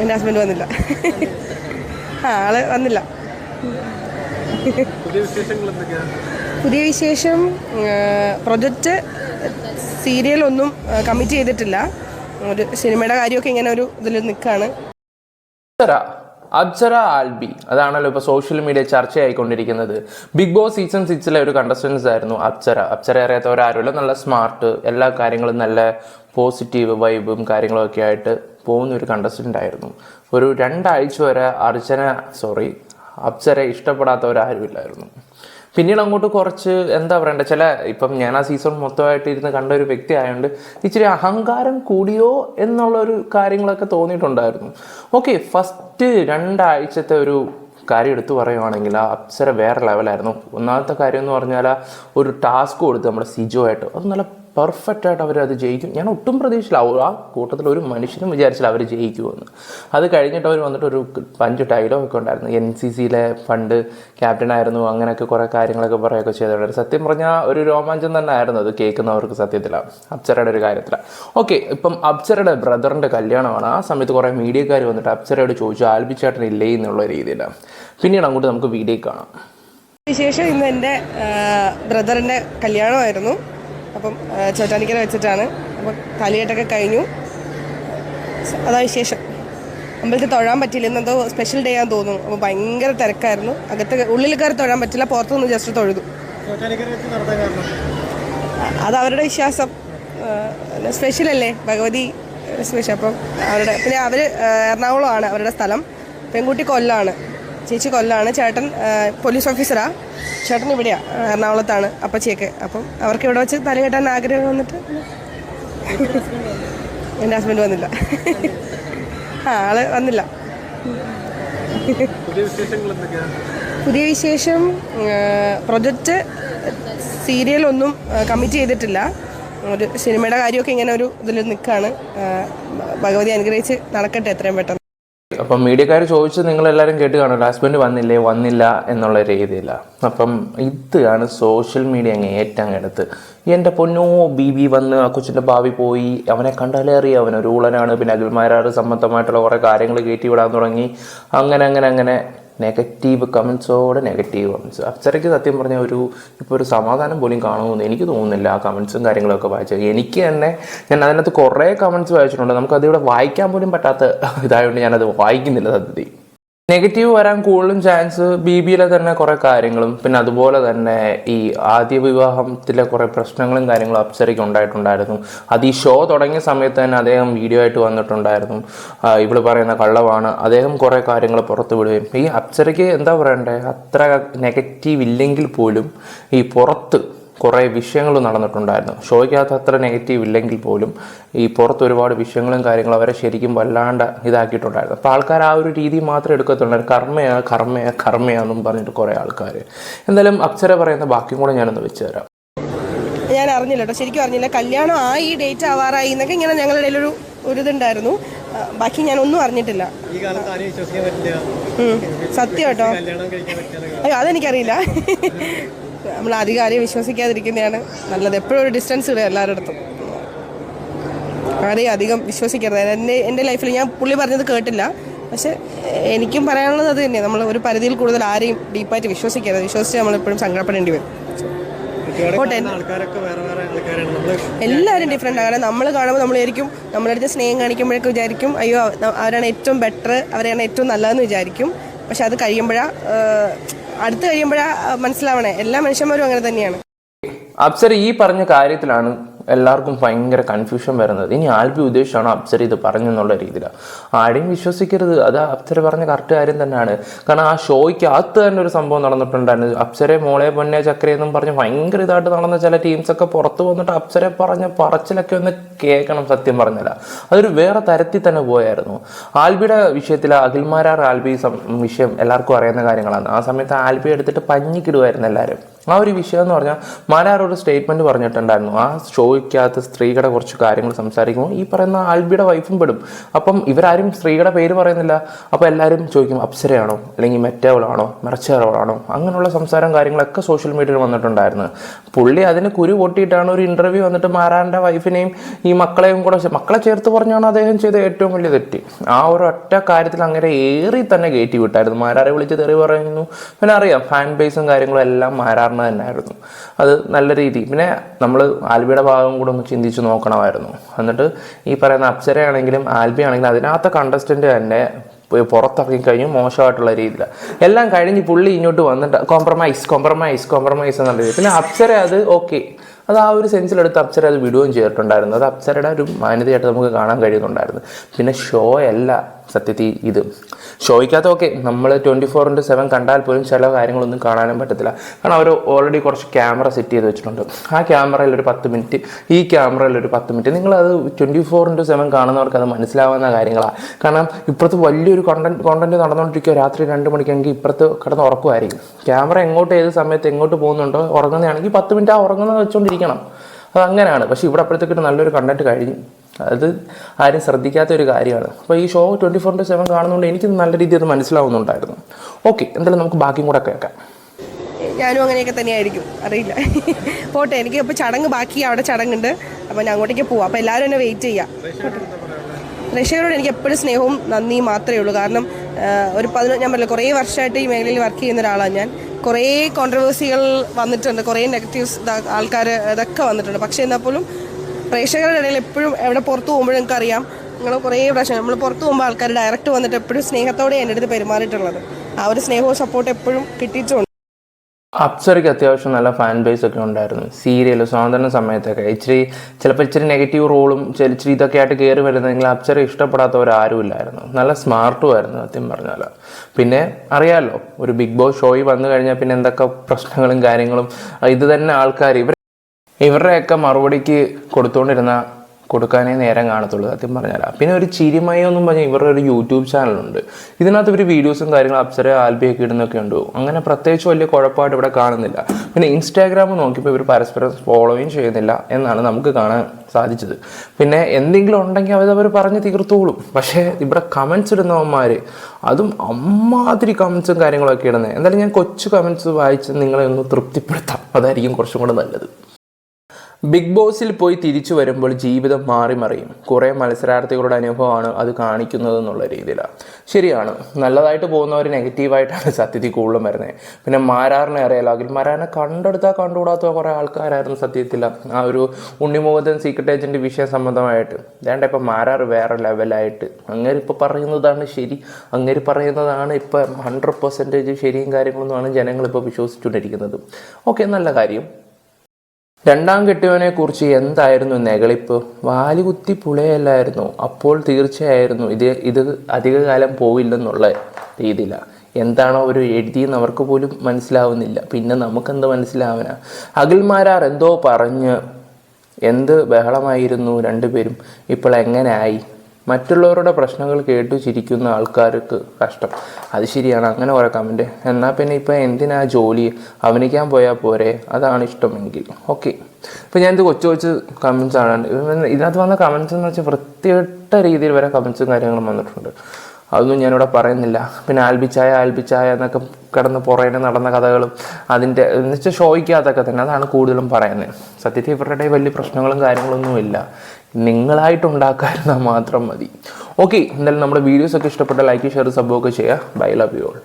എന്റെ ഹസ്ബൻഡ് വന്നില്ല. ആ ആൾ വന്നില്ല. പുതിയ വിശേഷം പ്രൊജക്റ്റ് സീരിയലൊന്നും കമ്മിറ്റ് ചെയ്തിട്ടില്ല. ഒരു സിനിമയുടെ കാര്യമൊക്കെ ഇങ്ങനെ ഒരു ഇതിൽ നിൽക്കുകയാണ് അപ്സര ആൽബി. അതാണല്ലോ ഇപ്പോൾ സോഷ്യൽ മീഡിയ ചർച്ചയായിക്കൊണ്ടിരിക്കുന്നത്. ബിഗ് ബോസ് സീസൺ സിക്സിലെ ഒരു കണ്ടസ്റ്റൻസ് ആയിരുന്നു അബ്സറ അപ്സര അറിയാത്തവരാരുമില്ല. നല്ല സ്മാർട്ട് എല്ലാ കാര്യങ്ങളും നല്ല പോസിറ്റീവ് വൈബും കാര്യങ്ങളും ഒക്കെ ആയിട്ട് പോകുന്ന ഒരു കണ്ടസ്റ്റന്റ് ആയിരുന്നു. ഒരു രണ്ടാഴ്ച വരെ അർച്ചന സോറി അപ്സര ഇഷ്ടപ്പെടാത്തവരാരുമില്ലായിരുന്നു. പിന്നീട് അങ്ങോട്ട് കുറച്ച് എന്താ പറയണ്ടേ ചില ഇപ്പം ഞാൻ ആ സീസൺ മൊത്തമായിട്ട് ഇരുന്ന് കണ്ട ഒരു വ്യക്തി ആയതുകൊണ്ട് ഇച്ചിരി അഹങ്കാരം കൂടിയോ എന്നുള്ള ഒരു കാര്യങ്ങളൊക്കെ തോന്നിയിട്ടുണ്ടായിരുന്നു. ഓക്കെ ഫസ്റ്റ് രണ്ടാഴ്ചത്തെ ഒരു കാര്യം എടുത്തു പറയുവാണെങ്കിൽ ആ അപ്സര വേറെ ലെവലായിരുന്നു ഒന്നാമത്തെ കാര്യം എന്ന് പറഞ്ഞാൽ ഒരു ടാസ്ക് കൊടുത്ത് നമ്മുടെ സിജോ ആയിട്ട് അത് നല്ല പെർഫെക്റ്റ് ആയിട്ട് അവരത് ജയിക്കും. ഞാൻ ഒട്ടും പ്രതീക്ഷയില്ല ആ കൂട്ടത്തിൽ ഒരു മനുഷ്യനും വിചാരിച്ചില്ല അവർ ജയിക്കുമെന്ന്. അത് കഴിഞ്ഞിട്ട് അവർ വന്നിട്ട് ഒരു പഞ്ച് ഡയലോഗ് ഒക്കെ ഉണ്ടായിരുന്നു. എൻ സി സിയിലെ ക്യാപ്റ്റൻ ആയിരുന്നു. അങ്ങനെയൊക്കെ കുറേ കാര്യങ്ങളൊക്കെ പറയുകയൊക്കെ ചെയ്തിട്ടുണ്ട് സത്യം പറഞ്ഞാൽ ഒരു രോമാഞ്ചം തന്നെ ആയിരുന്നു അത് കേൾക്കുന്നവർക്ക് സത്യത്തിലാണ് അപ്സരയുടെ ഒരു കാര്യത്തിലാണ് ഓക്കെ ഇപ്പം അപ്സരയുടെ ബ്രദറിന്റെ കല്യാണമാണ്. ആ സമയത്ത് കുറേ മീഡിയക്കാർ വന്നിട്ട് അപ്സരയോട് ചോദിച്ചു ആൽബിച്ചേട്ടൻ ഇല്ലേ? എന്നുള്ള രീതിയിലാണ് പിന്നീട് അങ്ങോട്ട് നമുക്ക് വീഡിയോ കാണാം. വിശേഷം ഇന്ന് എന്റെ ബ്രദറിന്റെ കല്യാണമായിരുന്നു. അപ്പം ചോറ്റാനിക്കര വെച്ചിട്ടാണ്. അപ്പം താലികെട്ടൊക്കെ കഴിഞ്ഞു. അതാ വിശേഷം. അമ്പലത്തിൽ തൊഴാൻ പറ്റില്ല ഇന്നെന്തോ സ്പെഷ്യൽ ഡേ ആണെന്ന് തോന്നുന്നു. അപ്പോൾ ഭയങ്കര തിരക്കായിരുന്നു. അകത്ത് ഉള്ളിൽ കയറി തൊഴാൻ പറ്റില്ല പുറത്തുനിന്ന് ജസ്റ്റ് തൊഴുതു. അത് അവരുടെ വിശ്വാസം. സ്പെഷ്യൽ അല്ലേ? ഭഗവതി സ്പെഷ്യൽ അപ്പം അവരുടെ പിന്നെ അവർ എറണാകുളമാണ് അവരുടെ സ്ഥലം. പെൺകുട്ടി കൊല്ലാണ്. ചേച്ചി കൊല്ലാണ്. ചേട്ടൻ പോലീസ് ഓഫീസറാ ചേട്ടൻ ഇവിടെയാ എറണാകുളത്താണ് അപ്പച്ചിയൊക്കെ. അപ്പം അവർക്ക് ഇവിടെ വെച്ച് തല കെട്ടാൻ ആഗ്രഹം വന്നിട്ട് എന്റെ ഹസ്ബൻഡ് വന്നില്ല. ആ ആൾ വന്നില്ല. പുതിയ വിശേഷം പ്രൊജക്റ്റ് സീരിയലൊന്നും കമ്മിറ്റ് ചെയ്തിട്ടില്ല. ഒരു സിനിമയുടെ കാര്യമൊക്കെ ഇങ്ങനെ ഒരു ഇതിൽ നിൽക്കുകയാണ് ഭഗവതി അനുഗ്രഹിച്ച് നടക്കട്ടെ എത്രയും പെട്ടെന്ന്. അപ്പം മീഡിയക്കാർ ചോദിച്ച് നിങ്ങളെല്ലാവരും കേട്ട് കാണുമല്ലോ ഹസ്ബൻഡ് വന്നില്ലേ? വന്നില്ല എന്നുള്ള രീതിയിലാണ് അപ്പം ഇതാണ് സോഷ്യൽ മീഡിയ അങ്ങ് ഏറ്റങ്ങെടുത്ത്. എന്റെ പൊന്നോ ബി ബി വന്ന് ആ കൊച്ചിന്റെ ഭാവി പോയി. അവനെ കണ്ടാലേ അറിയാം. അവനൊരു ഊളനാണ്. പിന്നെ അഖിൽമാരാറ് സംബന്ധമായിട്ടുള്ള കുറേ കാര്യങ്ങൾ കയറ്റി വിടാൻ തുടങ്ങി. അങ്ങനെ അങ്ങനെ അങ്ങനെ നെഗറ്റീവ് കമൻസോടെ നെഗറ്റീവ് കമൻസ് അപ്സരയ്ക്ക് സത്യം പറഞ്ഞ ഒരു ഇപ്പോൾ ഒരു സമാധാനം പോലും കാണുമെന്ന് എനിക്ക് തോന്നുന്നില്ല. ആ കമൻസും കാര്യങ്ങളൊക്കെ വായിച്ചത് എനിക്ക് തന്നെ ഞാൻ അതിനകത്ത് കുറേ കമൻസ് വായിച്ചിട്ടുണ്ട്. നമുക്കതിവിടെ വായിക്കാൻ പോലും പറ്റാത്ത ഇതായതുകൊണ്ട് ഞാനത് വായിക്കുന്നില്ല സത്യത്തിൽ. നെഗറ്റീവ് വരാൻ കൂടുതലും ചാൻസ് ബി ബിയിലെ തന്നെ കുറേ കാര്യങ്ങളും പിന്നെ അതുപോലെ തന്നെ ഈ ആദ്യ വിവാഹത്തിലെ കുറേ പ്രശ്നങ്ങളും കാര്യങ്ങളും അപ്സരയ്ക്ക് ഉണ്ടായിട്ടുണ്ടായിരുന്നു. അത് ഈ ഷോ തുടങ്ങിയ സമയത്ത് തന്നെ അദ്ദേഹം വീഡിയോ ആയിട്ട് വന്നിട്ടുണ്ടായിരുന്നു. ഇവൾ പറയുന്ന കള്ളമാണ് അദ്ദേഹം കുറേ കാര്യങ്ങൾ പുറത്തു വിടുകയും. ഈ അപ്സരയ്ക്ക് എന്താ പറയണ്ടേ? അത്ര നെഗറ്റീവ് ഇല്ലെങ്കിൽ പോലും ഈ പുറത്ത് കുറേ വിഷയങ്ങൾ നടന്നിട്ടുണ്ടായിരുന്നു. ഷോയ്ക്കകത്ത് അത്ര നെഗറ്റീവ് ഇല്ലെങ്കിൽ പോലും ഈ പുറത്ത് ഒരുപാട് വിഷയങ്ങളും കാര്യങ്ങളും അവരെ ശരിക്കും വല്ലാണ്ട് ഇതാക്കിയിട്ടുണ്ടായിരുന്നു. അപ്പോൾ ആൾക്കാർ ആ ഒരു രീതി മാത്രം എടുക്കത്തുള്ളൂ. കർമ്മയാ കർമ്മയാ കർമ്മയാന്നും പറഞ്ഞിട്ട് കുറേ ആൾക്കാർ എന്തായാലും അപ്സര പറയുന്ന ബാക്കിയും കൂടെ ഞാനൊന്ന് വെച്ച് തരാം. ഞാൻ അറിഞ്ഞില്ല കേട്ടോ. ശരിക്കും അറിഞ്ഞില്ല. കല്യാണം ആ ഈ ഡേറ്റ് ആവാറായി എന്നൊക്കെ ഇങ്ങനെ ഞങ്ങളുടെ ഇടയിലൊരു ഒരു ഇതുണ്ടായിരുന്നു. ബാക്കി ഞാൻ ഒന്നും അറിഞ്ഞിട്ടില്ല സത്യം കേട്ടോ. കല്യാണം കഴിക്കാൻ പറ്റില്ല അയ്യോ അതെനിക്കറിയില്ല. നമ്മൾ അധികം ആരെയും വിശ്വസിക്കാതിരിക്കുന്നതാണ് നല്ലത്. എപ്പോഴും ഒരു ഡിസ്റ്റൻസ് ഇടുക എല്ലാവരുടെ അടുത്തും. ആരെയും അധികം വിശ്വസിക്കരുത്. എന്റെ എന്റെ ലൈഫിൽ ഞാൻ പുള്ളി പറഞ്ഞത് കേട്ടില്ല. പക്ഷെ എനിക്കും പറയാനുള്ളത് അത് തന്നെയാണ് നമ്മൾ ഒരു പരിധിയിൽ കൂടുതൽ ആരെയും ഡീപ്പായിട്ട് വിശ്വസിക്കരുത്. വിശ്വസിച്ച് നമ്മളെപ്പോഴും സങ്കടപ്പെടേണ്ടി വരും. എല്ലാവരും ഡിഫറെന്റ് ആണ്. നമ്മൾ കാണുമ്പോൾ നമ്മൾ ആയിരിക്കും നമ്മുടെ അടുത്ത് സ്നേഹം കാണിക്കുമ്പോഴൊക്കെ വിചാരിക്കും അയ്യോ അവ- അവരാണ് ഏറ്റവും ബെറ്റർ അവരെയാണ് ഏറ്റവും നല്ലതെന്ന് വിചാരിക്കും. പക്ഷെ അത് കഴിയുമ്പോഴാ അടുത്ത് കഴിയുമ്പോഴാ മനസ്സിലാവണേ. എല്ലാ മനുഷ്യന്മാരും അങ്ങനെ തന്നെയാണ്. അപ്സര ഈ പറഞ്ഞ കാര്യത്തിലാണ് എല്ലാവർക്കും ഭയങ്കര കൺഫ്യൂഷൻ വരുന്നത്. ഇനി ആൽബി ഉദ്ദേശിച്ചാണ് അപ്സര ഇത് പറഞ്ഞെന്നുള്ള രീതിയിലാണ് ആരെയും വിശ്വസിക്കരുത്. അത് അപ്സര പറഞ്ഞ കറക്റ്റ് കാര്യം തന്നെയാണ്. കാരണം ആ ഷോയ്ക്ക് അകത്ത് തന്നെ ഒരു സംഭവം നടന്നിട്ടുണ്ടായിരുന്നു. അപ്സരെ മോളെ പൊന്നെ ചക്രയെന്നും പറഞ്ഞ് ഭയങ്കര ഇതായിട്ട് നടന്ന ചില ടീംസൊക്കെ പുറത്ത് വന്നിട്ട് അപ്സരെ പറഞ്ഞ പറച്ചിലൊക്കെ ഒന്ന് കേൾക്കണം സത്യം പറഞ്ഞല്ല അതൊരു വേറെ തരത്തിൽ തന്നെ പോയായിരുന്നു. ആൽബിയുടെ വിഷയത്തിൽ അഖിൽമാരാർ ആൽബി വിഷയം എല്ലാവർക്കും അറിയുന്ന കാര്യങ്ങളാണ്. ആ സമയത്ത് ആൽബി എടുത്തിട്ട് പഞ്ഞിക്കിടുമായിരുന്നു എല്ലാവരും. ആ ഒരു വിഷയം എന്ന് പറഞ്ഞാൽ മാരാർ ഒരു സ്റ്റേറ്റ്മെന്റ് പറഞ്ഞിട്ടുണ്ടായിരുന്നു. ആ ഷോയ്ക്കകത്ത് സ്ത്രീകളുടെ കുറച്ച് കാര്യങ്ങൾ സംസാരിക്കുമ്പോൾ ഈ പറയുന്ന ആൽബിയുടെ വൈഫും പെടും. അപ്പം ഇവരാരും സ്ത്രീകളുടെ പേര് പറയുന്നില്ല. അപ്പോൾ എല്ലാവരും ചോദിക്കും അപ്സരയാണോ? അല്ലെങ്കിൽ മെറ്റവളാണോ മെറച്ചവളാണോ? അങ്ങനെയുള്ള സംസാരം കാര്യങ്ങളൊക്കെ സോഷ്യൽ മീഡിയയിൽ വന്നിട്ടുണ്ടായിരുന്നു. പുള്ളി അതിന് കുരു പൊട്ടിയിട്ടാണ് ഒരു ഇന്റർവ്യൂ വന്നിട്ട് മാരാറിന്റെ വൈഫിനെയും ഈ മക്കളെയും കൂടെ മക്കളെ ചേർത്ത് പറഞ്ഞാണ് അദ്ദേഹം ചെയ്ത ഏറ്റവും വലിയ തെറ്റ്. ആ ഒരു ഒറ്റ കാര്യത്തിൽ അങ്ങനെ ഏറി തന്നെ കയറ്റി വിട്ടായിരുന്നു. മാരാറെ വിളിച്ച് തെറി പറയുന്നു. പിന്നെ അറിയാം ഫാൻ ബേസും കാര്യങ്ങളും എല്ലാം മാരാറിന് തന്നെയായിരുന്നു അത് നല്ല രീതി. പിന്നെ നമ്മൾ ആൽബിയുടെ ഭാഗം കൂടെ ഒന്ന് ചിന്തിച്ച് നോക്കണമായിരുന്നു. എന്നിട്ട് ഈ പറയുന്ന അപ്സരയാണെങ്കിലും ആൽബി ആണെങ്കിലും അതിനകത്തെ കണ്ടസ്റ്റന്റ് തന്നെ പുറത്തിറങ്ങി കഴിഞ്ഞു മോശമായിട്ടുള്ള രീതിയിലാണ് എല്ലാം കഴിഞ്ഞ് പുള്ളി ഇങ്ങോട്ട് വന്നിട്ട് കോംപ്രമൈസ് കോംപ്രമൈസ് കോംപ്രമൈസ് എന്നുള്ള രീതി പിന്നെ അപ്സര അത് ഓക്കെ അത് ആ ഒരു സെൻസിലെടുത്ത് അപ്സര അത് വിടുകയും ചെയ്തിട്ടുണ്ടായിരുന്നു. അത് അപ്സരയുടെ ഒരു മാന്യതയായിട്ട് നമുക്ക് കാണാൻ കഴിയുന്നുണ്ടായിരുന്നു. പിന്നെ ഷോ അല്ല. സത്യത്തിൽ ഇത്. ചോദിക്കാത്തതൊക്കെ നമ്മൾ ട്വന്റി ഫോർ ഇന്റു സെവൻ കണ്ടാൽ പോലും ചില കാര്യങ്ങളൊന്നും കാണാനും പറ്റത്തില്ല. കാരണം അവർ ഓൾറെഡി കുറച്ച് ക്യാമറ സെറ്റ് ചെയ്ത് വെച്ചിട്ടുണ്ട്. ആ ക്യാമറയിൽ ഒരു പത്ത് മിനിറ്റ് ഈ ക്യാമറയിൽ ഒരു പത്ത് മിനിറ്റ് നിങ്ങളത് ട്വന്റി ഫോർ ഇന്റു സെവൻ കാണുന്നവർക്ക് അത് മനസ്സിലാവുന്ന കാര്യങ്ങളാണ് കാരണം ഇപ്പുറത്ത് വലിയൊരു കോണ്ടന്റ് കോണ്ടന്റ് നടന്നുകൊണ്ടിരിക്കുക രാത്രി രണ്ട് മണിക്കാണെങ്കിൽ ഇപ്പുറത്ത് കിടന്ന് ഉറക്കുമായിരിക്കും ക്യാമറ എങ്ങോട്ട് ഏത് സമയത്ത് എങ്ങോട്ട് പോകുന്നുണ്ടോ ഉറങ്ങുന്നതാണെങ്കിൽ പത്ത് മിനിറ്റ് ആ ഉറങ്ങുന്നത് വെച്ചുകൊണ്ടിരിക്കണം അത് അങ്ങനെയാണ് പക്ഷേ ഇവിടെ അപ്പോഴത്തേക്കിട്ട് നല്ലൊരു കണ്ടന്റ് കഴിഞ്ഞു. അത് ആരും ശ്രദ്ധിക്കാത്ത ഒരു കാര്യമാണ്. അപ്പോൾ ഈ show twenty four into seven കാണുന്നതുകൊണ്ട് എനിക്ക് നല്ല രീതിയിൽ അത് മനസ്സിലാവുന്നുണ്ടായിരുന്നു. ഓക്കെ എന്തായാലും നമുക്ക് ബാക്കിയും കൂടെ കേൾക്കാം ഞാനും അങ്ങനെയൊക്കെ തന്നെയായിരിക്കും. അറിയില്ല. പോട്ടെ എനിക്ക് ഇപ്പോൾ ചടങ്ങ് ബാക്കി അവിടെ ചടങ്ങുണ്ട്. അപ്പോൾ ഞാൻ അങ്ങോട്ടേക്ക് പോവാം. അപ്പോൾ എല്ലാവരും എന്നെ വെയിറ്റ് ചെയ്യാം. പ്രേക്ഷകരോട് എനിക്ക് എപ്പോഴും സ്നേഹവും നന്ദിയും മാത്രമേ ഉള്ളൂ. കാരണം ഒരു പതിനൊന്ന് ഞാൻ പറയില്ല കുറേ വർഷമായിട്ട് ഈ മേഖലയിൽ വർക്ക് ചെയ്യുന്ന ഒരാളാണ് ഞാൻ. കുറേ കോൺട്രവേഴ്സികൾ വന്നിട്ടുണ്ട്. കുറേ നെഗറ്റീവ്സ് ആൾക്കാർ ഇതൊക്കെ വന്നിട്ടുണ്ട്. പക്ഷേ എന്നാൽ പോലും പ്രേക്ഷകരുടെ ഇടയിൽ എപ്പോഴും എവിടെ പുറത്ത് പോകുമ്പോഴും അറിയാം നിങ്ങൾ കുറേ പ്രാവശ്യം നമ്മൾ പുറത്ത് പോകുമ്പോൾ ആൾക്കാർ ഡയറക്റ്റ് വന്നിട്ട് എപ്പോഴും സ്നേഹത്തോടെ എന്റെ അടുത്ത് പെരുമാറിയിട്ടുള്ളത്. ആ ഒരു സ്നേഹവും സപ്പോർട്ടും എപ്പോഴും കിട്ടിയിട്ടുണ്ട്. അപ്സരയ്ക്ക് അത്യാവശ്യം നല്ല ഫാൻ ബേസ് ഒക്കെ ഉണ്ടായിരുന്നു. സീരിയൽ സ്വാതന്ത്ര്യ സമയത്തൊക്കെ. ഇച്ചിരി ചിലപ്പോൾ ഇച്ചിരി നെഗറ്റീവ് റോളും ഇച്ചിരി ഇതൊക്കെ ആയിട്ട് കയറി വരുന്നെങ്കിൽ അപ്സര ഇഷ്ടപ്പെടാത്തവരാരും ഇല്ലായിരുന്നു നല്ല സ്മാർട്ടും ആയിരുന്നു സത്യം പറഞ്ഞാൽ. പിന്നെ അറിയാമല്ലോ ഒരു ബിഗ് ബോസ് ഷോയിൽ വന്നു കഴിഞ്ഞാൽ പിന്നെ എന്തൊക്കെ പ്രശ്നങ്ങളും കാര്യങ്ങളും ഇത് തന്നെ ആൾക്കാർ ഇവർ ഇവരുടെയൊക്കെ മറുപടിക്ക് കൊടുത്തുകൊണ്ടിരുന്ന കൊടുക്കാനേ നേരം കാണത്തുള്ളൂ സത്യം പറഞ്ഞാൽ. പിന്നെ ഒരു ചിരിമയം എന്നും പറഞ്ഞാൽ ഇവരുടെ ഒരു യൂട്യൂബ് ചാനലുണ്ട്. ഇതിനകത്ത് ഒരു വീഡിയോസും കാര്യങ്ങളും അപ്സര ആൽബിയൊക്കെ ഇടുന്നൊക്കെ ഉണ്ട്? അങ്ങനെ പ്രത്യേകിച്ച് വലിയ കുഴപ്പമായിട്ട് ഇവിടെ കാണുന്നില്ല. പിന്നെ ഇൻസ്റ്റാഗ്രാം നോക്കിയപ്പോൾ ഇവർ പരസ്പരം ഫോളോയും ചെയ്യുന്നില്ല എന്നാണ് നമുക്ക് കാണാൻ സാധിച്ചത്. പിന്നെ എന്തെങ്കിലും ഉണ്ടെങ്കിൽ അവർ അവർ പറഞ്ഞ് തീർത്തോളും. പക്ഷേ ഇവിടെ കമൻസ് ഇടുന്നവന്മാർ അതും അമ്മാതിരി കമൻസും കാര്യങ്ങളൊക്കെ ഇടുന്നത് എന്തായാലും ഞാൻ കൊച്ചു കമൻസ് വായിച്ച് നിങ്ങളെ ഒന്ന് തൃപ്തിപ്പെടുത്താം. അതായിരിക്കും കുറച്ചും കൂടെ നല്ലത്. ബിഗ് ബോസിൽ പോയി തിരിച്ചു വരുമ്പോൾ ജീവിതം മാറി മറിയും. കുറേ മത്സരാർത്ഥികളുടെ അനുഭവമാണ് അത് കാണിക്കുന്നത് എന്നുള്ള രീതിയിലാണ് ശരിയാണ്. നല്ലതായിട്ട് പോകുന്നവർ നെഗറ്റീവായിട്ടാണ് സത്യത്തിൽ കൂടുതലും വരുന്നത് പിന്നെ മാരാറിനെ അറിയാലോ. അഖിൽ മാരാറിനെ കണ്ടെടുത്താൽ കണ്ടുകൂടാത്ത കുറേ ആൾക്കാരായിരുന്നു സത്യത്തിൽ ആ ഒരു ഉണ്ണിമുഖത്തൻ സീക്രട്ട് ഏജന്റ് വിഷയ സംബന്ധമായിട്ട്. വേണ്ട ഇപ്പം മാരാർ വേറെ ലെവലായിട്ട് അങ്ങനെ ഇപ്പോൾ പറയുന്നതാണ് ശരി. അങ്ങനെ പറയുന്നതാണ് ഇപ്പം ഹൺഡ്രഡ് പെർസെന്റേജ് ശരിയും കാര്യങ്ങളൊന്നുമാണ് ജനങ്ങളിപ്പോൾ വിശ്വസിച്ചുകൊണ്ടിരിക്കുന്നത്. ഓക്കെ നല്ല കാര്യം. രണ്ടാം കെട്ടിയവനെ കുറിച്ച് എന്തായിരുന്നു നെകളിപ്പ് വാലുകുത്തി പുളയല്ലായിരുന്നു. അപ്പോൾ തീർച്ചയായിരുന്നു ഇത് ഇത് അധികകാലം പോവില്ലെന്നുള്ള രീതിയിലാണ് എന്താണോ അവർ എഴുതിയെന്ന് അവർക്ക് പോലും മനസ്സിലാവുന്നില്ല. പിന്നെ നമുക്കെന്ത് മനസ്സിലാവന? അഖിൽമാരാർ എന്തോ പറഞ്ഞ് എന്ത് ബഹളമായിരുന്നു രണ്ടുപേരും. ഇപ്പോൾ എങ്ങനെ ആയി? മറ്റുള്ളവരുടെ പ്രശ്നങ്ങൾ കേട്ടു ചിരിക്കുന്ന ആൾക്കാർക്ക് കഷ്ടം. അത് ശരിയാണ്. അങ്ങനെ കുറെ കമന്റ് എന്നാൽ പിന്നെ ഇപ്പം എന്തിനാ ജോലി? അവനിക്കാൻ പോയാൽ പോരെ. അതാണ് ഇഷ്ടമെങ്കിൽ. ഓക്കെ ഇപ്പം ഞാനിത് കൊച്ചു കൊച്ചു കമൻസ് ആണ്. ഇതിനകത്ത് വന്ന കമൻസ് എന്ന് വെച്ചാൽ വൃത്തികെട്ട രീതിയിൽ വരെ കമൻസും കാര്യങ്ങളും വന്നിട്ടുണ്ട്. അതൊന്നും ഞാനിവിടെ പറയുന്നില്ല. പിന്നെ ആൽബിച്ചായ ആൽബിച്ചായ എന്നൊക്കെ കിടന്ന് പുറകെ നടന്ന കഥകളും അതിന്റെ എന്ന് വെച്ചാൽ ഷോയ്ക്കകത്തൊക്കെ തന്നെ. അതാണ് കൂടുതലും പറയുന്നത്. സത്യത്തിൽ ഇവരുടെ വലിയ പ്രശ്നങ്ങളും കാര്യങ്ങളൊന്നും ഇല്ല നിങ്ങളായിട്ടുണ്ടാക്കാതിരുന്നാൽ മാത്രം മതി. ഓക്കെ എന്തായാലും നമ്മുടെ വീഡിയോസ് ഒക്കെ ഇഷ്ടപ്പെട്ട ലൈക്ക് ഷെയർ സബ്ബൊക്കെ ചെയ്യുക. Bye love you all